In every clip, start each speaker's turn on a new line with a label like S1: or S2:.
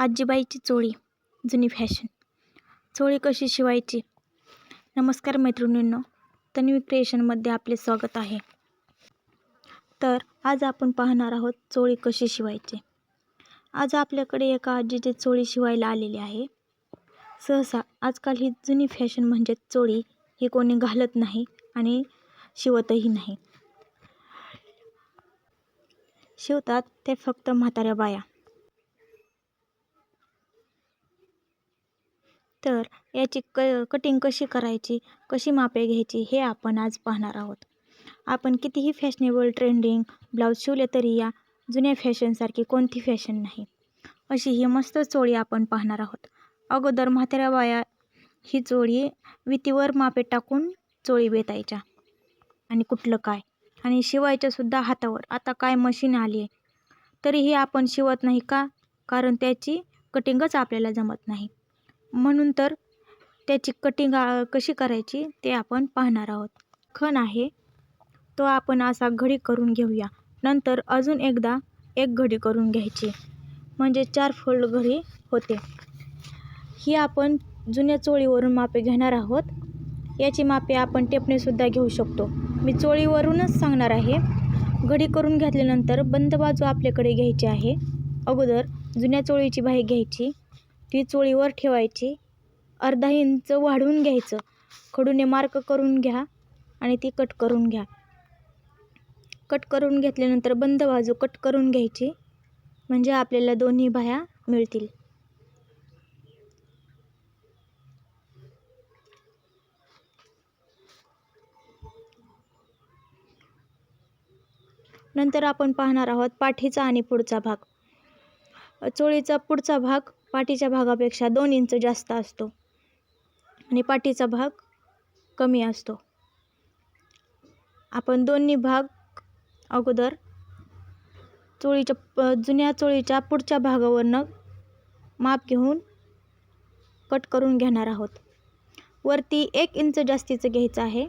S1: आजीबाईची चोळी जुनी फॅशन चोळी कशी शिवायची? नमस्कार मैत्रिणींनो तन्वी क्रिएशनमध्ये आपले स्वागत आहे. तर आज आपण पाहणार आहोत चोळी कशी शिवायची. आज आपल्याकडे एका आजीची चोळी शिवायला आलेली आहे. सहसा आजकाल ही जुनी फॅशन म्हणजे चोळी ही कोणी घालत नाही आणि शिवतही नाही. शिवतात ते फक्त म्हाताऱ्या बाया. तर याची क कटिंग कशी करायची कशी मापे घ्यायची हे आपण आज पाहणार आहोत. आपण कितीही फॅशनेबल ट्रेंडिंग ब्लाऊज शिवले तरी या जुन्या फॅशनसारखी कोणती फॅशन नाही. अशी ही मस्त चोळी आपण पाहणार आहोत. अगोदर म्हाताऱ्या बाया ही चोळी वितीवर मापे टाकून चोळी बेतायच्या. आणि कुठलं काय? आणि शिवायच्यासुद्धा हातावर. आता काय मशीन आली आहे तरीही आपण शिवत नाही का? कारण त्याची कटिंगच आपल्याला जमत नाही. म्हणून तर त्याची कटिंग कशी करायची ते आपण पाहणार आहोत. खण आहे तो आपण असा घडी करून घेऊया. नंतर अजून एकदा एक घडी करून घ्यायची. म्हणजे चार फोल्ड घडी होते. ही आपण जुन्या चोळीवरून मापे घेणार आहोत. याची मापे आपण टेपणेसुद्धा घेऊ शकतो. मी चोळीवरूनच सांगणार आहे. घडी करून घेतल्यानंतर बंद बाजू आपल्याकडे घ्यायची आहे. अगोदर जुन्या चोळीची बाही घ्यायची. ती चोळीवर ठेवायची. अर्धा इंच वाढवून घ्यायचं. खडूने मार्क करून घ्या आणि ती कट करून घ्या. कट करून घेतल्यानंतर बंद बाजू कट करून घ्यायची. म्हणजे आपल्याला दोन्ही बाह्या मिळतील. नंतर आपण पाहणार आहोत पाठीचा आणि पुढचा भाग. चोळीचा पुढचा भाग पाठीच्या भागापेक्षा दोन इंच जास्त असतो. आणि पाठीचा भाग कमी असतो. आपण दोन्ही भाग अगोदर चोळीच्या जुन्या चोळीच्या पुढच्या भागावरनं माप घेऊन कट करून घेणार आहोत. वरती एक इंच जास्तीचं घ्यायचं आहे.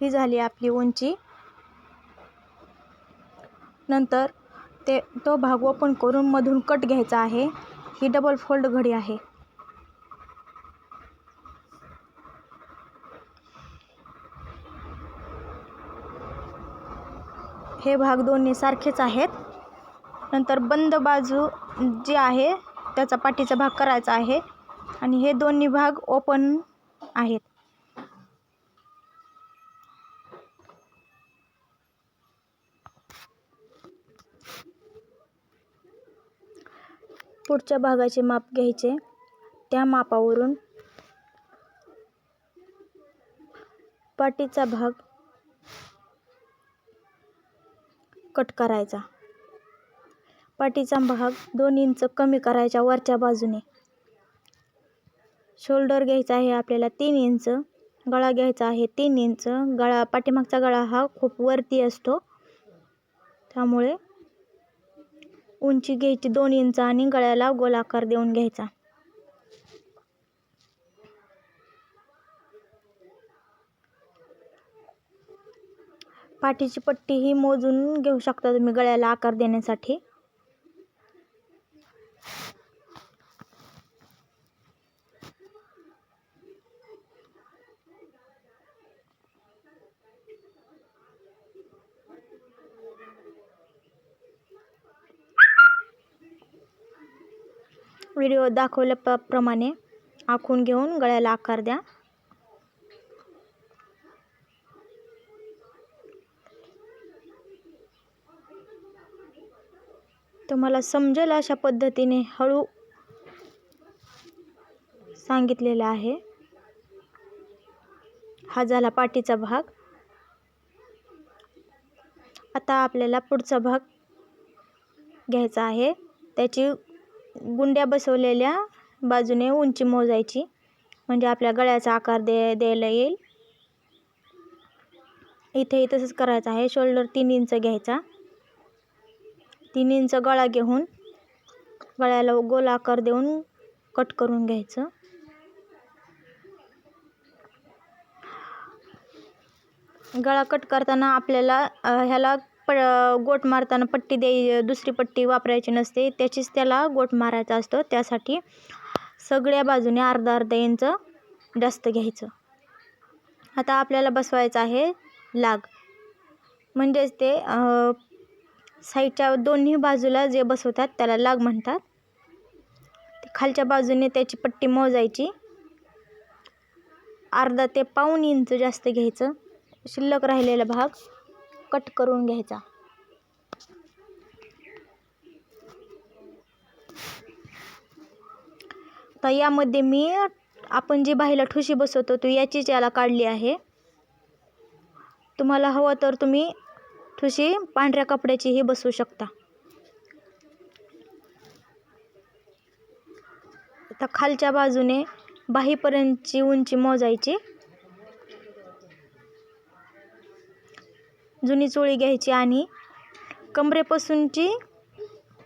S1: ही झाली आपली उंची. नंतर ते तो भाग ओपन करून मधून कट घ्यायचा आहे. ही डबल फोल्ड घडी आहे. हे भाग दोन्ही सारखेच आहेत. नंतर बंद बाजू जी आहे त्याचा पाठीचा भाग करायचा आहे. आणि हे दोन्ही भाग ओपन आहेत. पुढच्या भागाचे माप घ्यायचे. त्या मापावरून पाठीचा भाग कट करायचा. पाठीचा भाग दोन इंच कमी करायचा वरच्या बाजूने. शोल्डर घ्यायचा आहे आपल्याला तीन इंच. गळा घ्यायचा आहे तीन इंच. गळा पाठीमागचा गळा हा खूप वरती असतो. त्यामुळे उंची घ्यायची दोन इंच आणि गळ्याला गोलाकार देऊन घ्यायचा. पाठीची पट्टी ही मोजून घेऊ शकता तुम्ही गळ्याला आकार देण्यासाठी. व्हिडिओ दाखवल्याप्रमाणे आखून घेऊन गळ्याला आकार द्या. तुम्हाला समजेल अशा पद्धतीने हळू सांगितलेलं आहे. हा झाला पाठीचा भाग. आता आपल्याला पुढचा भाग घ्यायचा आहे. त्याची गुंड्या बसवलेल्या बाजूने उंची मोजायची. म्हणजे आपल्या गळ्याचा आकार दे द्यायला येईल. इथेही तसंच करायचं आहे. शोल्डर तीन इंच घ्यायचा. तीन इंच गळा घेऊन गळ्याला गोल आकार देऊन कट करून घ्यायचं. गळा कट करताना आपल्याला ह्याला प गोट मारताना पट्टी द्याय दुसरी पट्टी वापरायची नसते त्याचीच त्याला गोट मारायचा असतो. त्यासाठी सगळ्या बाजूने अर्धा अर्धा इंच जास्त घ्यायचं. आता आपल्याला बसवायचं आहे लाग. म्हणजेच ते साईडच्या दोन्ही बाजूला जे बसवतात त्याला लाग म्हणतात. ते खालच्या बाजूने त्याची पट्टी मोजायची. अर्धा ते पाऊण इंच जास्त घ्यायचं. शिल्लक राहिलेला भाग. कट करून घ्यायचा. तर यामध्ये मी आपण जी बाईला ठुशी बसवतो तो याचीच याला काढली आहे. तुम्हाला हवं तर तुम्ही ठुशी पांढऱ्या कपड्याचीही बसवू शकता. आता खालच्या बाजूने बाहीपर्यंतची उंची मोजायची. जुनी चोळी घ्यायची आणि कमरेपासूनची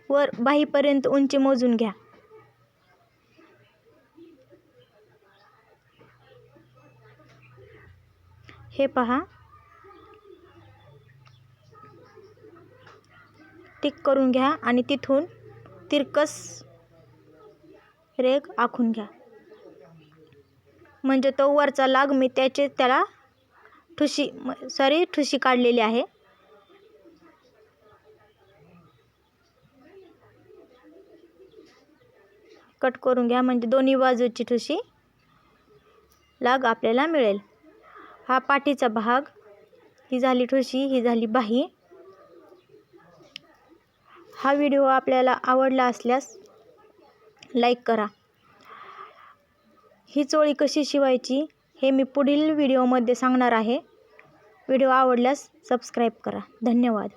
S1: वर बाहीपर्यंत उंची मोजून घ्या. हे पहा. टिक करून घ्या आणि तिथून तिरकस रेग आखून घ्या. म्हणजे तो वरचा लाग मी त्याचे त्याला ठुशी सॉरी ठुशी काढलेली आहे. कट करून घ्या म्हणजे दोन्ही बाजूची ठुशी लाग आपल्याला मिळेल. हा पाठीचा भाग ही झाली ठुशी ही झाली बाही. हा व्हिडिओ आपल्याला आवडला असल्यास लाईक करा. ही चोळी कशी शिवायची? हे मी पुढील व्हिडिओमध्ये सांगणार आहे. व्हिडिओ आवडल्यास सबस्क्राईब करा. धन्यवाद.